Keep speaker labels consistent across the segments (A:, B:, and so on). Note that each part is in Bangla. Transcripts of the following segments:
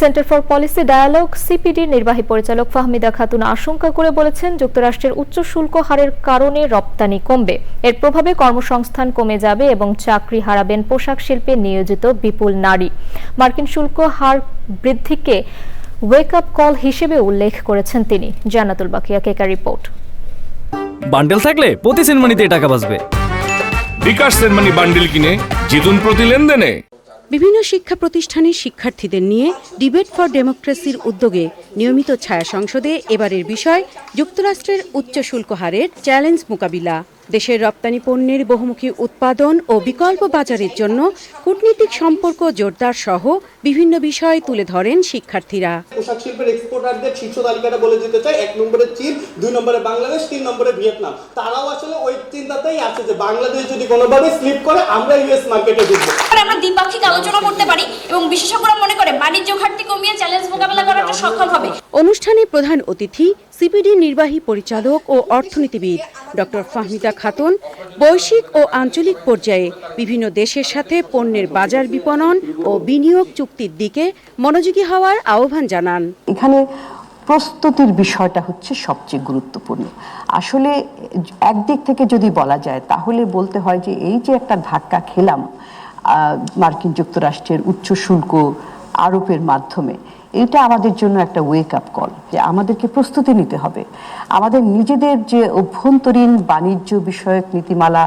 A: সেন্টার ফর পলিসি ডায়ালগ সিপিডির নির্বাহী পরিচালক ফাহমিদা খাতুন আশঙ্কা করে বলেছেন যুক্তরাষ্ট্রের উচ্চ শুল্ক হারের কারণে রপ্তানি কমবে এর প্রভাবে কর্মসংস্থান কমে যাবে এবং চাকরি হারাবেন পোশাক শিল্পে নিয়োজিত বিপুল নারী মার্কিন শুল্ক হার বৃদ্ধিকে ওয়েক আপ কল হিসেবে উল্লেখ করেছেন তিনি জানাতুল বাকিয়া কেকা রিপোর্ট
B: বান্ডেল থাকলে প্রতি সেনমানিতে টাকা বাঁচবে
C: বিকাশ সেনমানি বান্ডেল কিনে জিতুন প্রতি লেনদেনে
A: বিভিন্ন শিক্ষা প্রতিষ্ঠানের শিক্ষার্থীদের নিয়ে ডিবেট ফর ডেমোক্রেসির উদ্যোগে নিয়মিত ছায়া সংসদে এবারের বিষয় যুক্তরাষ্ট্রের উচ্চ শুল্ক হারের চ্যালেঞ্জ মোকাবিলা দেশের রপ্তানি পণ্যের বহুমুখী উৎপাদন ও বিকল্প বাজারের জন্য কূটনীতিক সম্পর্ক জোরদার সহ বিভিন্ন বিষয় তুলে ধরেন শিক্ষার্থীরা
D: পোশাক শিল্পের এক্সপোর্টারদের শীর্ষ তালিকাটা বলে দিতে চাই এক নম্বরে চীন দুই নম্বরে বাংলাদেশ তিন নম্বরে ভিয়েতনাম তারাও আসলে ওই চিন্তাতেই আছে যে বাংলাদেশ যদি কোনোভাবে স্লিপ করে আমরা ইউএস মার্কেটে ঢুকবো
E: আমরা দ্বিপাক্ষিক আলোচনা করতে পারি এবং বিশেষজ্ঞ করে বাণিজ্য ঘাটতি কমিয়ে চ্যালেঞ্জ মোকাবেলা সক্ষম হবে
A: অনুষ্ঠানে প্রধান অতিথি সিপিডি নির্বাহী পরিচালক ও অর্থনীতিবিদ ডক্টর ফাহমিদা খাতুন বৈশ্বিক ও আঞ্চলিক পর্যায়ে বিভিন্ন দেশের সাথে পণ্যের বাজার বিপণন ও বিনিয়োগ চুক্তির দিকে মনোযোগী হওয়ার আহ্বান জানান
F: এখানে প্রস্তুতির বিষয়টা হচ্ছে সবচেয়ে গুরুত্বপূর্ণ আসলে একদিক থেকে যদি বলা যায় তাহলে বলতে হয় যে এই যে একটা ধাক্কা খেলাম মার্কিন যুক্তরাষ্ট্রের উচ্চ শুল্ক আরোপের মাধ্যমে এটা আমাদের জন্য একটা ওয়েক আপ কল যে আমাদেরকে প্রস্তুতি নিতে হবে আমাদের নিজেদের যে অভ্যন্তরীণ বাণিজ্য বিষয়ক নীতিমালা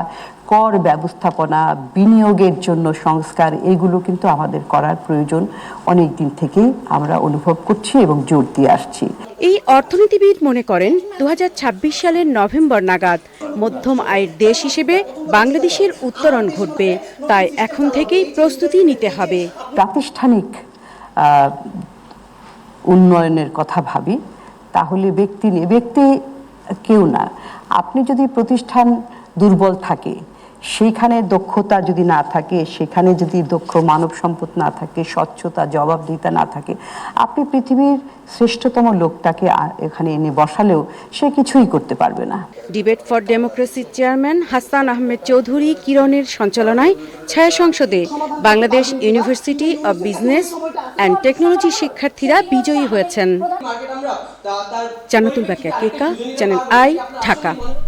F: কর ব্যবস্থাপনা বিনিয়োগের জন্য সংস্কার এগুলো কিন্তু আমাদের করার প্রয়োজন অনেক দিন থেকেই আমরা অনুভব করছি এবং জোর দিয়ে আসছি
A: এই অর্থনীতিবিদ মনে করেন দু সালের নভেম্বর নাগাদ মধ্যম আয়ের দেশ হিসেবে বাংলাদেশের উত্তরণ ঘটবে তাই এখন থেকেই প্রস্তুতি নিতে হবে
F: প্রাতিষ্ঠানিক উন্নয়নের কথা ভাবি তাহলে ব্যক্তি নেই ব্যক্তি কেউ না আপনি যদি প্রতিষ্ঠান দুর্বল থাকে সেখানে দক্ষতা যদি না থাকে সেখানে যদি দক্ষ মানব সম্পদ না থাকে স্বচ্ছতা জবাবদিহিতা না থাকে আপনি পৃথিবীর শ্রেষ্ঠতম লোকটাকে এখানে এনে বসালেও সে কিছুই করতে পারবে না
A: ডিবেট ফর ডেমোক্রেসির চেয়ারম্যান হাসান আহমেদ চৌধুরী কিরণের সঞ্চালনায় ছায়া সংসদে Bangladesh university of business and technology শিক্ষার্থীরা বিজয়ী হয়েছেন জান্নাতুল বাকিয়া কেকা চ্যানেল আই ঢাকা